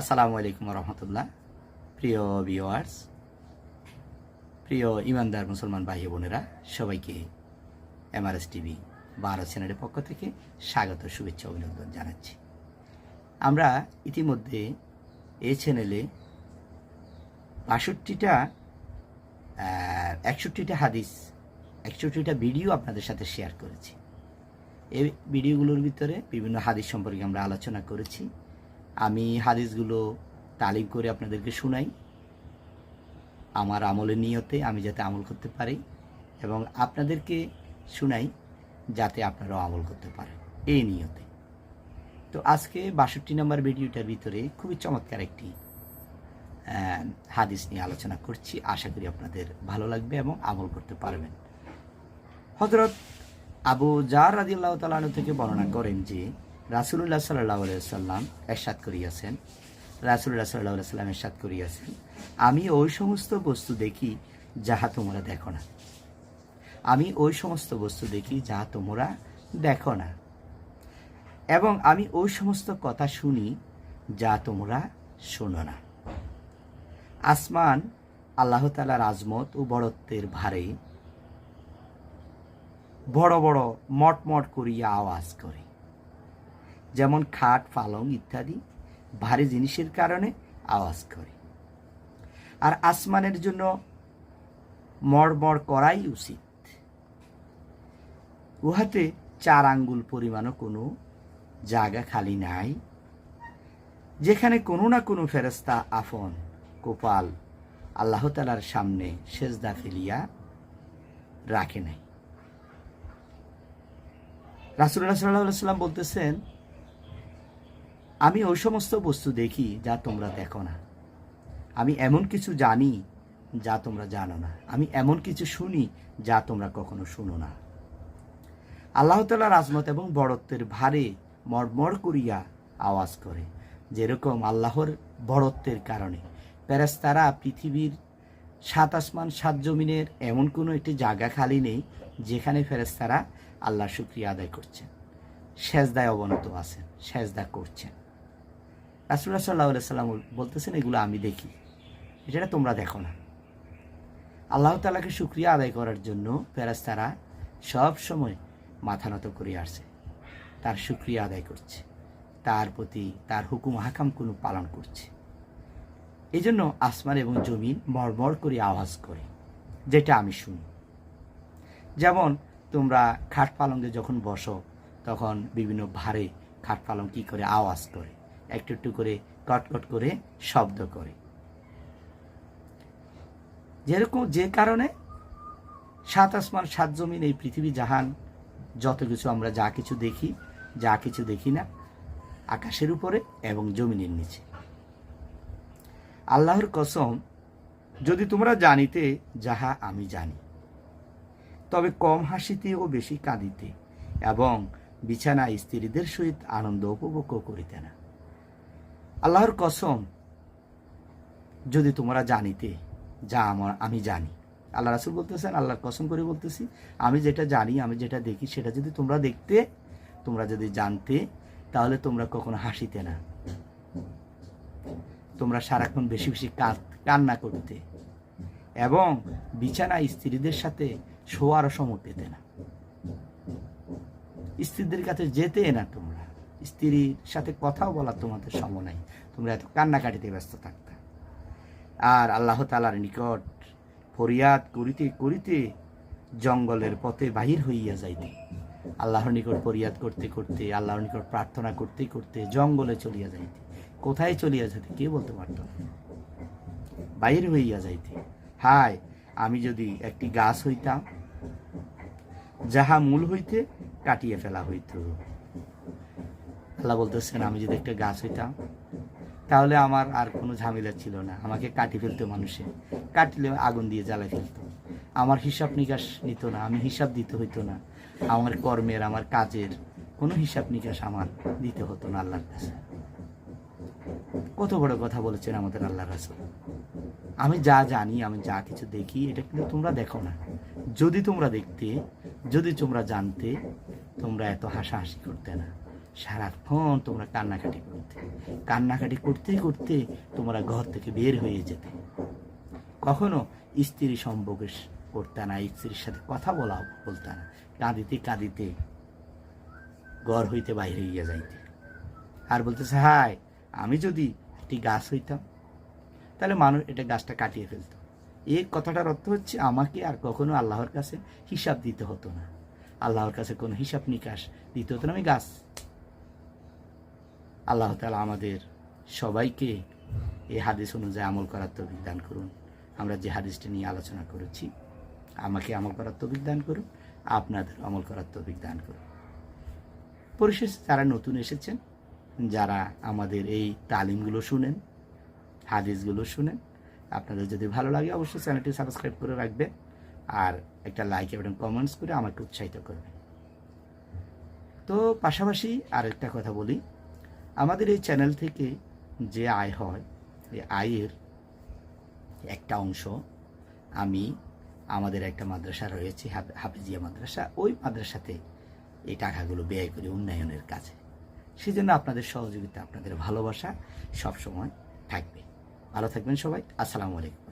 আসসালামু আলাইকুম রহমতুল্লাহ প্রিয় ভিওয়ার্স প্রিয় ইমানদার মুসলমান ভাই বোনেরা, সবাইকে এমআরএস টিভি ভারত চ্যানেলের পক্ষ থেকে স্বাগত, শুভেচ্ছা, অভিনন্দন জানাচ্ছি। আমরা ইতিমধ্যে এই চ্যানেলে বাষট্টিটা একষট্টিটা হাদিস, একষট্টিটা ভিডিও আপনাদের সাথে শেয়ার করেছি। এই ভিডিওগুলোর ভিতরে বিভিন্ন হাদিস সম্পর্কে আমরা আলোচনা করেছি। আমি হাদিসগুলো তালিম করে আপনাদেরকে শোনাই। আমার আমলের নিয়তে আমি যাতে আমল করতে পারি এবং আপনাদেরকে শোনাই যাতে আপনারাও আমল করতে পারেন। এই নিয়তে। তো আজকে বাষট্টি নম্বর ভিডিওটার ভিতরে খুবই চমৎকার একটি হাদিস নিয়ে আলোচনা করছি। আশা করি আপনাদের ভালো লাগবে এবং আমল করতে পারবেন। হজরত আবু জার রাদিল্লাহ তালানু থেকে বর্ণনা করেন যে রাসুল্লাহ সাল্লাহ সাল্লাম এরশাদ করিয়াছেন। রাসুল্লাহ সাল্লাহ সাল্লাম এরশাদ করিয়াছেন। আমি ওই সমস্ত বস্তু দেখি যাহা তোমরা দেখো না। আমি ওই সমস্ত বস্তু দেখি যাহা তোমরা দেখো না। এবং আমি ওই সমস্ত কথা শুনি যা তোমরা শোনো না। আসমান, আল্লাহ তালার আজমত ও বড়ত্বের ভারে বড় বড় মটমট করিয়া আওয়াজ করে। যেমন খাট, পালং ইত্যাদি, ভারী জিনিসের কারণে আওয়াজ করে। আর আসমানের জন্য মড়মড় করাই উচিত। উহাতে চার আঙ্গুল পরিমাণও কোনো জায়গা খালি নাই, যেখানে কোনো না কোনো ফেরস্তা আফন কোপাল আল্লাহ তালার সামনে সেজদা ফেলিয়া রাখে নাই। রাসুল্লাহ সাল্লাহ সাল্লাম বলতেছেন আমি ওই সমস্ত বস্তু দেখি যা তোমরা দেখো না। আমি এমন কিছু জানি যা তোমরা জানো না। আমি এমন কিছু শুনি যা তোমরা কখনো শুনো না। আল্লাহ তালার আজমত এবং বড়ত্বের ভারে মড়মড় করিয়া আওয়াজ করে, যেরকম আল্লাহর বড়ত্বের কারণে। প্যারাস্তারা পৃথিবীর সাত আসমান, সাত জমিনের এমন কোনো একটি জায়গা খালি নেই যেখানে ফেরেস্তারা আল্লাহ শুক্রিয়া আদায় করছেন। সেজদায় অবনত আছেন, সেজদা করছেন। রাসুল্লাহ সাল্লাহ সাল্লাম বলতেছেন, এগুলো আমি দেখি। এটা তোমরা দেখো না। আল্লাহ তালাকে শুক্রিয়া আদায় করার জন্য ফেরাস্তারা সব সময় মাথা নত করে আসছে। তার শুক্রিয়া আদায় করছে। তার প্রতি তার হুকুম হাকাম কোনো পালন করছে। এই জন্য আসমান এবং জমিন মরমর করে আওয়াজ করে, যেটা আমি শুনি। যেমন তোমরা খাট পালঙ্গে যখন বসো, তখন বিভিন্ন ভারে খাট পালং কী করে আওয়াজ করে? একটু একটু করে কটকট করে শব্দ করে। যেরকম যে কারণে সাত আসমান, সাত জমিন, এই পৃথিবী জাহান, যত কিছু আমরা যা কিছু দেখি, যা কিছু দেখি না, আকাশের উপরে এবং জমিনের নিচে। আল্লাহর কসম, যদি তোমরা জানিতে, যাহা আমি জানি, তবে কম হাসিতে ও বেশি কাঁদিতে এবং বিছানা স্ত্রীদের সহিত আনন্দ উপভোগ করিতে না। আল্লাহর কসম, যদি তোমরা জানিতে, যা আমার, আমি জানি। আল্লাহ রাসুল বলতেছেন, আল্লাহর কসম করে বলতেছি, আমি যেটা জানি, আমি যেটা দেখি, সেটা যদি তোমরা দেখতে, তোমরা যদি জানতে, তাহলে তোমরা কখনো হাসিতে না। তোমরা সারাক্ষণ বেশি বেশি কান্না করতে। এবং বিছানা স্ত্রীদের সাথে শোয়ারও সময় পেতে না। স্ত্রীদের কাছে যেতে না তোমরা। স্ত্রীর সাথে কথাও বলার তোমাদের সময় নাই। তোমরা এত কান্নাকাটিতে ব্যস্ত থাকতে। আর আল্লাহ তালার নিকট ফরিয়াদ করিতে করিতে জঙ্গলের পথে বাহির হইয়া যাইতে। আল্লাহর নিকট ফরিয়াদ করতে করতে, আল্লাহর নিকট প্রার্থনা করতে করতে জঙ্গলে চলিয়া যাইতে। কোথায় চলিয়া যাইতে, কে বলতে পারত বাহির হইয়া যাইতে। হায়, আমি যদি একটি গাছ হইতাম, যাহা মূল হইতে কাটিয়ে ফেলা হইত। আল্লাহ বলতেছেন, আমি যদি একটা গাছ হইতাম, তাহলে আমার আর কোনো ঝামেলা ছিল না। আমাকে কাটি ফেলতো মানুষে। কাটলে আগুন দিয়ে জ্বালাই ফেলতো। আমার হিসাব নিকাশ নিত না, আমি হিসাব দিতে হইতো না। আমার কর্মের, আমার কাজের কোনো হিসাব নিকাশ আমার দিতে হতো না আল্লাহর কাছে। কত বড় কথা বলেছেন আমাদের আল্লাহ রাসুল। আমি যা জানি, আমি যা কিছু দেখি, এটা কিন্তু তোমরা দেখো না। যদি তোমরা দেখতে, যদি তোমরা জানতে, তোমরা এত হাসাহাসি করতে না। সারাক্ষণ তোমরা কান্নাকাটি করতে। কান্নাকাটি করতে করতে তোমরা ঘর থেকে বের হয়ে যেতে। কখনো স্ত্রী সম্পর্ক করতে না স্ত্রীর সাথে কথা বলা বলতে না। কাঁদিতে কাঁদিতে ঘর হইতে বাইরে গিয়ে যাইতে। আর বলতেছে হাই আমি যদি একটি গাছ হইতাম, তাহলে মানুষ এটা গাছটা কাটিয়ে ফেলতো। এই কথাটার অর্থ হচ্ছে আমাকে আর কখনো আল্লাহর কাছে হিসাব দিতে হতো না। আল্লাহর কাছে কোনো হিসাব নিকাশ দিতে হতো না। আমি গাছ আল্লাহ তালা আমাদের সবাইকে এই হাদিস অনুযায়ী আমল করার তৌফিক দান করুন। আমরা যে হাদিসটা নিয়ে আলোচনা করেছি, আমাকে আমল করার তৌফিক দান করুন আপনাদের আমল করার তৌফিক দান করুন। পরিশেষে যারা নতুন এসেছেন, যারা আমাদের এই তালিমগুলো শুনেন, হাদিসগুলো শুনেন, আপনাদের যদি ভালো লাগে অবশ্যই চ্যানেলটি সাবস্ক্রাইব করে রাখবেন আর একটা লাইক এবং কমেন্টস করে আমাকে উৎসাহিত করবেন। তো পাশাপাশি আরেকটা কথা বলি আমাদের এই চ্যানেল থেকে যে আয় হয়, এই আয়ের একটা অংশ, আমি, আমাদের একটা মাদ্রাসা রয়েছে, হাফ- হাফিজিয়া মাদ্রাসা, ওই মাদ্রাসাতে এই টাকাগুলো ব্যয় করি উন্নয়নের কাজে। সেজন্য আপনাদের সহযোগিতা, আপনাদের ভালোবাসা সবসময় থাকবে। ভালো থাকবেন সবাই। আসসালামু আলাইকুম।